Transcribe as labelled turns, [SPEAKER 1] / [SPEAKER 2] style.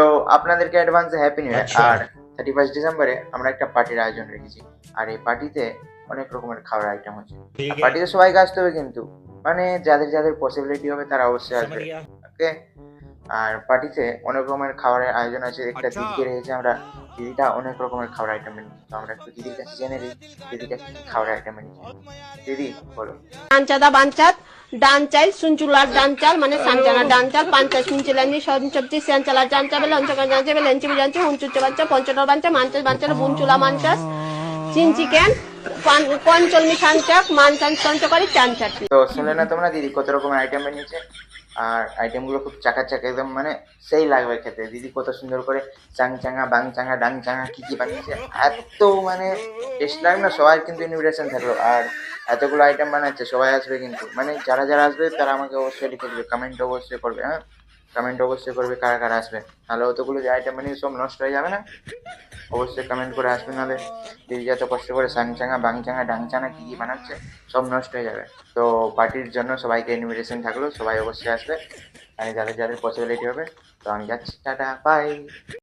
[SPEAKER 1] তো আপনাদেরকে advance happy new year thirty first ডিসেম্বরে আমরা একটা পার্টির আয়োজন রেখেছি। আর এই পার্টিতে অনেক রকমের খাওয়ার আইটেম
[SPEAKER 2] আছে।
[SPEAKER 1] পার্টিতে সবাইকে আসতে হবে কিন্তু। মানে যাদের যাদের পসিবিলিটি হবে তারা অবশ্যই আসবে। ওকে আর পার্টিতে অনেক রকমের খাবারের আয়োজন আছে। একটা
[SPEAKER 2] আচ্ছা।
[SPEAKER 1] দিদিকে রেখেছি আমরা। দিদিটা অনেক রকমের খাবার আইটেম তো আমরা একটু দিদির কাছে জেনে নিই দিদিটা কি কি খাবার আইটেম এনেছি। দিদি বলো।
[SPEAKER 3] বাঞ্চাত ডান চাইল সুঞ্চুলার ডান চাল মানে সাঞ্চানা ডান চাল পাঞ্চাশ মিঞ্চিলানি সঞ্চব্জি সিয়াঞ্চালার জাঞ্চা বেলে অঞ্চকার জাঞ্চা বেলে এঞ্চি জাঞ্চা হুঞ্চুচ্চ বাঞ্চা পঞ্চটর বাঞ্চা বাঞ্চার বুনচুলা মাঞ্চাস চিন চিকেন পঞ্চলমি সাঞ্চাক মানচান সঞ্চকারি চান চাটনি
[SPEAKER 1] তো শুনলে না তোমরা দিদি কত রকমের আইটেম বানিয়েছে আর আইটেমগুলো খুব চাকাচাক একদম মানে সেই লাগবে খেতে। দিদি কত সুন্দর করে চাং চাঙা, বাং চাঙা, ডাং চাঙা, কি কি বানিয়েছে। এত মানে টেস্ট লাগবে না, সবাই কিন্তু ইনভিটেশন থাকল। আর এতগুলো আইটেম বানাচ্ছে, সবাই আসবে কিন্তু। মানে যারা যারা আসবে তারা আমাকে অবশ্যই লিখে দেবে কমেন্ট অবশ্যই করবে হ্যাঁ? কমেন্ট অবশ্যই করবে কারা কারা আসবে। নাহলে অতগুলো যে আইটেম বানিয়ে সব নষ্ট হয়ে যাবে না? অবশ্যই কমেন্ট করে আসবে, নাহলে দিদি যত কষ্ট করে সাং চাঙা বাং চাঙা ডাং চাঙা কী কী বানাচ্ছে, সব নষ্ট হয়ে যাবে। তো পার্টির জন্য সবাইকে ইনভিটেশন থাকল, সবাই অবশ্যই আসবে। মানে যাদের যাদের পসিবিলিটি হবে, তো আমি যাচ্ছি। Tata bye